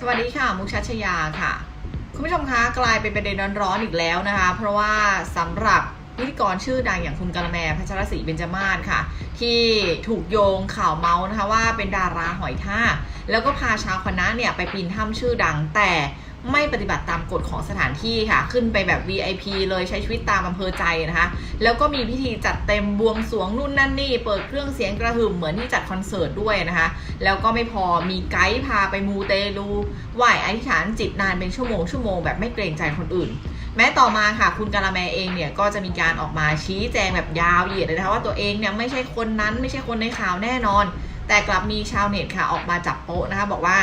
สวัสดีค่ะ มุกชัชยาค่ะ คุณผู้ชมคะกลายเป็นประเด็นร้อนๆอีกแล้วนะคะ เพราะว่าสำหรับพิธีกรชื่อดังอย่างคุณกะละแมพัชรศรีเบญจมาศค่ะ ที่ถูกโยงข่าวเมาส์นะคะว่าเป็นดาราหอยท่า แล้วก็พาชาวคณะเนี่ยไปปีนถ้ำชื่อดังแต่ ไม่ปฏิบัติตามกฎของสถานที่ค่ะ ขึ้นไปแบบ VIP เลยใช้ชีวิตตามอำเภอใจนะคะ แล้วก็มีพิธีจัดเต็มบวงสวงนู่นนั่นนี่ เปิดเครื่องเสียงกระหึ่มเหมือนที่จัดคอนเสิร์ตด้วยนะคะ แล้วก็ไม่พอมีไกด์พาไปมูเตลูไหว้อธิษฐานจิตนานเป็นชั่วโมงชั่วโมงแบบไม่เกรงใจคนอื่น แม้ต่อมาค่ะ คุณกาละแมเองเนี่ยก็จะมีการออกมาชี้แจงแบบยาวเหยียดเลยนะคะว่าตัวเองเนี่ยไม่ใช่คนนั้นไม่ใช่คนในข่าวแน่นอน แต่กลับมีชาวเน็ตค่ะออกมาจับโป๊ะนะคะบอกว่า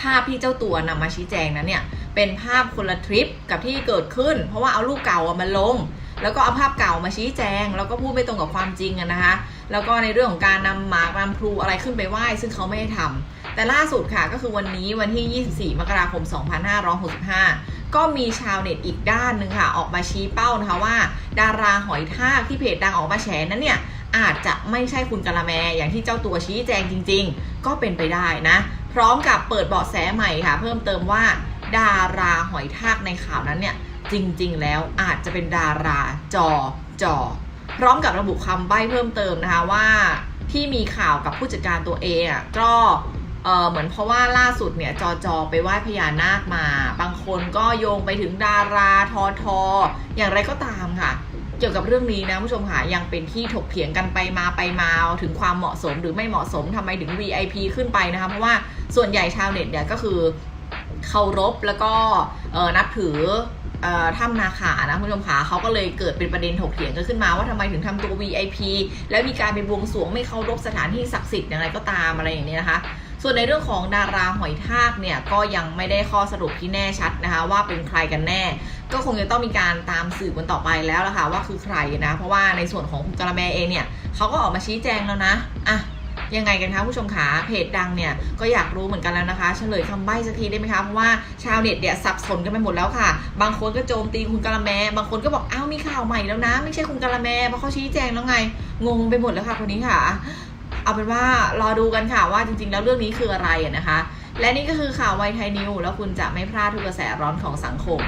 ภาพที่เจ้าตัวนำมาชี้แจงนั้นเนี่ยเป็นภาพคนละทริปกับที่เกิดขึ้น เพราะว่าเอารูปเก่ามาลง แล้วก็เอาภาพเก่ามาชี้แจง แล้วก็พูดไม่ตรงกับความจริงอะนะคะแล้วก็ในเรื่องของการนำหมากนำพลูอะไรขึ้นไปไหว้ ซึ่งเขาไม่ได้ทำแต่ล่าสุดค่ะก็คือวันนี้วันที่ 24 มกราคม 2565 ก็มีชาวเน็ตอีกด้านหนึ่งค่ะ ออกมาชี้เป้านะคะว่า ดาราหอยทากที่เพจดังออกมาแฉนั้นเนี่ยอาจจะไม่ใช่คุณกะละแมอย่างที่เจ้าตัวชี้แจงจริง ๆ ก็เป็นไปได้นะ พร้อมกับเปิดเบาะแสใหม่ค่ะ เพิ่มเติมว่า ดาราหอยทากในข่าวนั้นเนี่ย จริง ๆ แล้วอาจจะเป็นดาราจอจอพร้อมกับระบุคำใบ้เพิ่มเติมนะคะว่าที่มีข่าวกับผู้จัดการตัวเองอะก็เออเหมือนเพราะว่าล่าสุดเนี่ยจอจอไปไหว้พญานาคมา บางคนก็โยงไปถึงดาราทอทออย่างไรก็ตามค่ะ เกี่ยวกับเรื่องนี้นะผู้ชมค่ะยังเป็นที่ถกเถียงกันไปมาไปมาถึงความเหมาะสมหรือไม่เหมาะสมทำไมถึง VIP ขึ้นไปนะคะเพราะว่าส่วนใหญ่ชาวเน็ตเนี่ยก็คือเคารพแล้วก็นับถือถ้ำนาคานะคุณผู้ชมค่ะเขาก็เลยเกิดเป็นประเด็นถกเถียงกันขึ้นมาว่าทำไมถึงทำตัว VIP แล้วมีการไปบวงสรวงไม่เคารพสถานที่ศักดิ์สิทธิ์อย่างไรก็ตามอะไรอย่างนี้นะคะ ส่วนในเรื่องของดาราหอยทากเนี่ยก็ยังไม่ได้ข้อสรุปที่แน่ชัดนะคะว่าเป็นใครกันแน่ ก็คงจะต้องมีการตามสืบกันต่อไปแล้วล่ะค่ะว่าคือใครนะ เพราะว่าในส่วนของคุณกะละแมเองเนี่ยเขาก็ออกมาชี้แจงแล้วนะอะยังไงกันคะผู้ชมขาเพจดังเนี่ยก็อยากรู้เหมือนกันแล้วนะคะเฉลยคำใบ้สักทีได้ไหมคะเพราะว่าชาวเน็ตเนี่ยสับสนกันไปหมดแล้วค่ะ บางคนก็โจมตีคุณกะละแม บางคนก็บอกอ้าวมีข่าวใหม่แล้วนะ ไม่ใช่คุณกะละแมเพราะเขาชี้แจงแล้วไง งงไปหมดแล้วค่ะคนนี้ค่ะ เอาเป็นว่ารอดูกันค่ะว่าจริง ๆ แล้วเรื่องนี้คืออะไรนะคะ และนี่ก็คือข่าวไวไทยนิวแล้วคุณจะไม่พลาดทุกกระแสร้อนของสังคม